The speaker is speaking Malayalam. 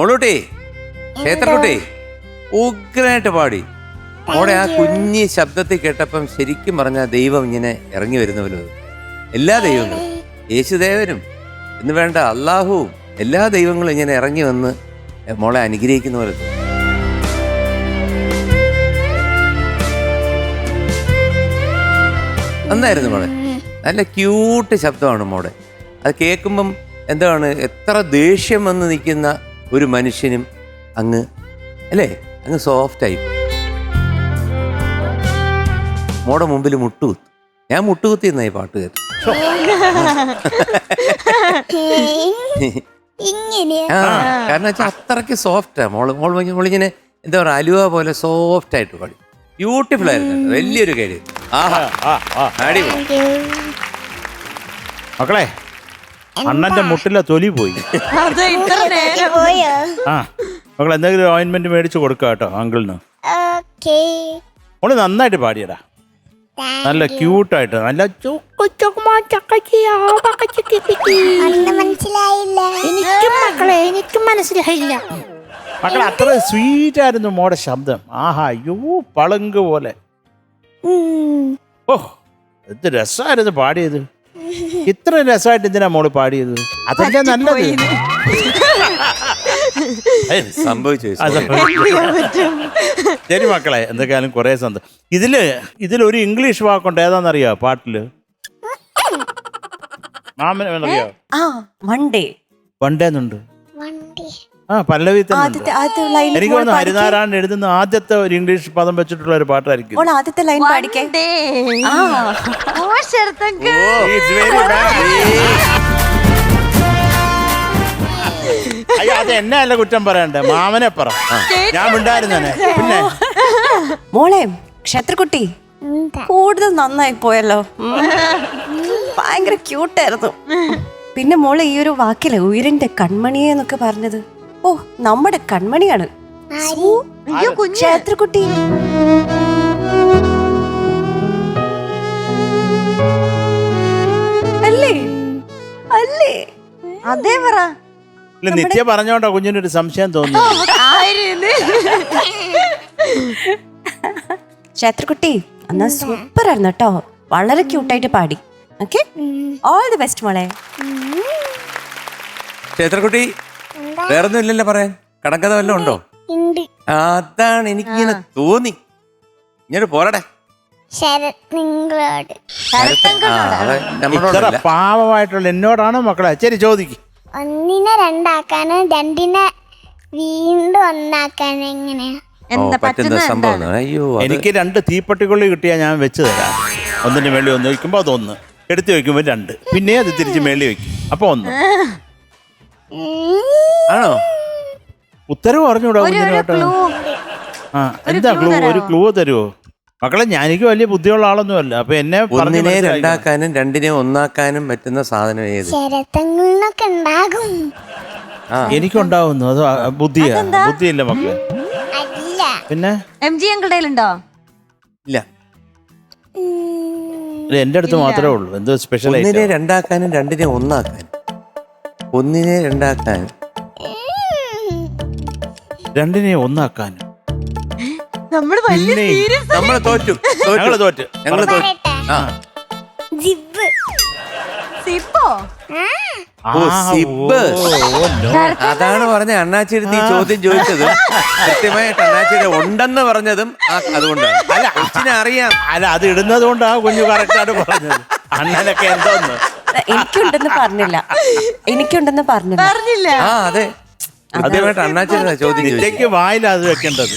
മോളൂട്ടി ക്ഷേത്രക്കുട്ടി ഉഗ്രനായിട്ട് പാടി. അവിടെ ആ കുഞ്ഞി ശബ്ദത്തിൽ കേട്ടപ്പം ശരിക്കും പറഞ്ഞ ദൈവം ഇങ്ങനെ ഇറങ്ങി വരുന്നവനും. എല്ലാ ദൈവങ്ങളും. യേശുദേവനും. എന്ന് വേണ്ട അള്ളാഹുവും എല്ലാ ദൈവങ്ങളും ഇങ്ങനെ ഇറങ്ങി വന്ന് മോളെ അനുഗ്രഹിക്കുന്ന പോലെ. നന്നായിരുന്നു മോളെ. നല്ല ക്യൂട്ട് ശബ്ദമാണ് മോളെ. അത് കേൾക്കുമ്പം എന്താണ്? എത്ര ദേഷ്യം വന്ന് നിൽക്കുന്ന ഒരു മനുഷ്യനും അങ്ങ് അല്ലേ? അങ്ങ് സോഫ്റ്റായി. മോടെ മുമ്പിൽ മുട്ടുകുത്ത്. ഞാൻ മുട്ടുകുത്തി എന്നായി പാട്ട് കേട്ടു ആ കാരണം വെച്ചാൽ അത്രയ്ക്ക് സോഫ്റ്റാണ് മോൾ മോൾ മോളിങ്ങനെ എന്താ പറയുക അലുവ പോലെ സോഫ്റ്റ് ആയിട്ട് പാടി. ബ്യൂട്ടിഫുൾ ആയിരുന്നു വലിയൊരു കാര്യം. ആഹാ. ആ ആ അടിപൊളി. മക്കളെ അണ്ണന്റെ മുട്ടിലെ തൊലി പോയി. അത് ഇത്ര നേരം പോയോ? ആ മക്കൾ എന്തെങ്കിലും ഓയിൻമെന്റ് മേടിച്ച് കൊടുക്കുക കേട്ടോ അങ്കിളിന്. ഓക്കേ. മോൾ നന്നായിട്ട് പാടിയടാ. നല്ല ക്യൂട്ടായിട്ട് നല്ല ചുക്കു ചുക്കുമാ ചക്കച്ചിയാ പക്കച്ചിക്കിപ്പിക്കി. അന്ന് മനസ്സിലായില്ല. എനിക്കും മക്കളെ എനിക്കും മനസ്സിലായില്ല. മക്കളെ അത്ര സ്വീറ്റ് ആയിരുന്നു മോടെ ശബ്ദം. ആഹാ യോ പളുങ്ക് പോലെ. ഉം. ഓ എന്ത് രസമായിരുന്നു പാടിയത്. ഇത്ര രസമായിട്ട് എന്തിനാ മോൾ പാടിയത്? അതല്ലേ നല്ലത്. സംഭവിച്ചു ശരി മക്കളെ എന്തൊക്കെയാലും കുറെ സന്തോഷം. ഇതിൽ ഇതിലൊരു ഇംഗ്ലീഷ് വാക്കുണ്ട്. ഏതാണെന്നറിയോ പാട്ടിൽ? മാമന് മണ്ടേ ആ മൺഡേ വണ്ടേന്നുണ്ട് വണ്ടി ആ പല്ലവി തന്നെ ആദ്യത്തെ ആദ്യത്തെ ലൈൻ എനിക്ക് തോന്നുന്നു ഹരിനാരായണൻ എഴുതുന്ന ആദ്യത്തെ ഒരു ഇംഗ്ലീഷ് പദം വെച്ചിട്ടുള്ള ഒരു പാട്ടായിരിക്കും ഓൾ ആദ്യത്തെ ലൈൻ പാടിക്കേ? ആ. ഓ ശരത്തങ്ക It's very bad. അയ്യോ അത് എന്നെ അല്ല കുറ്റം പറയണ്ടേ? മാമനെ പറ. ഞാൻ ഉണ്ടായിരുന്നെ പിന്നെ? മോളെ ക്ഷേത്രക്കുട്ടി കൂടുതൽ നന്നായി പോയല്ലോ. ഉം. ഭയങ്കര ക്യൂട്ടായിരുന്നു പിന്നെ മോളെ ഈ ഒരു വാക്കിലെ ഉയരന്റെ കൺമണിയെ എന്നൊക്കെ പറഞ്ഞത്? ഓ നമ്മുടെ കൺമണിയാണ്. അയ്യോ ക്ഷേത്രക്കുട്ടി അല്ലേ? അല്ലേ? അതേ പറ. ഇല്ല നിത്യ പറഞ്ഞോണ്ടാ കുഞ്ഞിനൊരു സംശയം തോന്നി ക്ഷേത്രക്കുട്ടി എന്നാ സൂപ്പർ ആയിരുന്നു കേട്ടോ. വളരെ ക്യൂട്ടായിട്ട് പാടി. ഓക്കെ? ഓൾ ദി ബെസ്റ്റ് മോളെ. ക്ഷേത്രക്കുട്ടി വേറൊന്നും ഇല്ലല്ലോ പറയാൻ. കടക്കഥ വല്ലതും ഉണ്ടോ? അതാണ് എനിക്കിങ്ങനെ തോന്നി. ഇങ്ങോട്ട് പോരടെ. നിങ്ങളോട്. ഇത്ര പാവമായിട്ടുള്ള എന്നോടാണോ മക്കളെ? ശരി ചോദിക്ക്. ഒന്നിനെ രണ്ടാക്കാനും രണ്ടിനെ വീണ്ടും ഒന്നാക്കാനും എങ്ങനെയാ? എനിക്ക് രണ്ട് തീപ്പട്ടിക്കുള്ളി കിട്ടിയാൽ ഞാൻ വെച്ച് തരാം. ഒന്നിന് മേളി ഒന്ന് വെക്കുമ്പോൾ അതൊന്ന്. എടുത്തു വെക്കുമ്പോ രണ്ട്. പിന്നെ അത് തിരിച്ച് മേളി വെക്കും അപ്പൊ ഒന്ന്. ആണോ? ഉത്തരവ് പറഞ്ഞൂടാ കുഞ്ഞിന് ആ എന്താ ക്ലൂ ഒരു ക്ലൂ തരുമോ മക്കളെ ഞാനിക്ക് വലിയ ബുദ്ധിയുള്ള ആളൊന്നും അല്ല. അപ്പൊ എന്നെ ഒന്നിനെ രണ്ടാക്കാനും രണ്ടിനെ ഒന്നാക്കാനും പറ്റുന്ന സാധനം ഏത്? എനിക്കുണ്ടാവുന്നു. അത് ബുദ്ധിയാ. ബുദ്ധിയില്ല മക്കളെ. അല്ല. പിന്നെ? എം ജി അങ്കിളുടെ ഇല്ല. എന്റെ അടുത്ത് മാത്രമേ ഉള്ളൂ. എന്തോ സ്പെഷ്യൽ ഒന്നിനെ രണ്ടാക്കാനും രണ്ടിനെ ഒന്നാക്കാനും. ഒന്നിനെ രണ്ടാക്കാൻ രണ്ടിനെ ഒന്നാക്കാനും. നമ്മൾ പിന്നെ നമ്മൾ തോറ്റു. ഞങ്ങൾ തോറ്റു. ഞങ്ങൾ തോറ്റു. പറയട്ടെ ആ. ജിബ്. സിപ്പോ? ആ. ഓ, സിബ്. അതാണ് പറഞ്ഞ അണ്ണാച്ചിരുത്തി ഈ ചോദ്യം ചോദിച്ചത് കൃത്യമായിട്ട് അണ്ണാച്ചിയുടെ ഉണ്ടെന്ന് പറഞ്ഞതും ആ അതുകൊണ്ടാണ്. അല്ല. അച്ഛനെ അറിയാം. അല്ല അത് ഇടുന്നത് കൊണ്ടാ കുഞ്ഞു കറക്റ്റായിട്ട് പറഞ്ഞത്. അണ്ണനൊക്കെ എന്തോന്ന്? എനിക്കുണ്ടെന്ന് പറഞ്ഞില്ല. എനിക്കുണ്ടെന്ന് പറഞ്ഞില്ല. പറഞ്ഞില്ല. ആ അതെ. അതേമായിട്ട് അണ്ണാച്ചിരുന്ന ചോദ്യം ചോദിച്ചത്. നിത്യക്ക് വായില അത് വെക്കേണ്ടത്.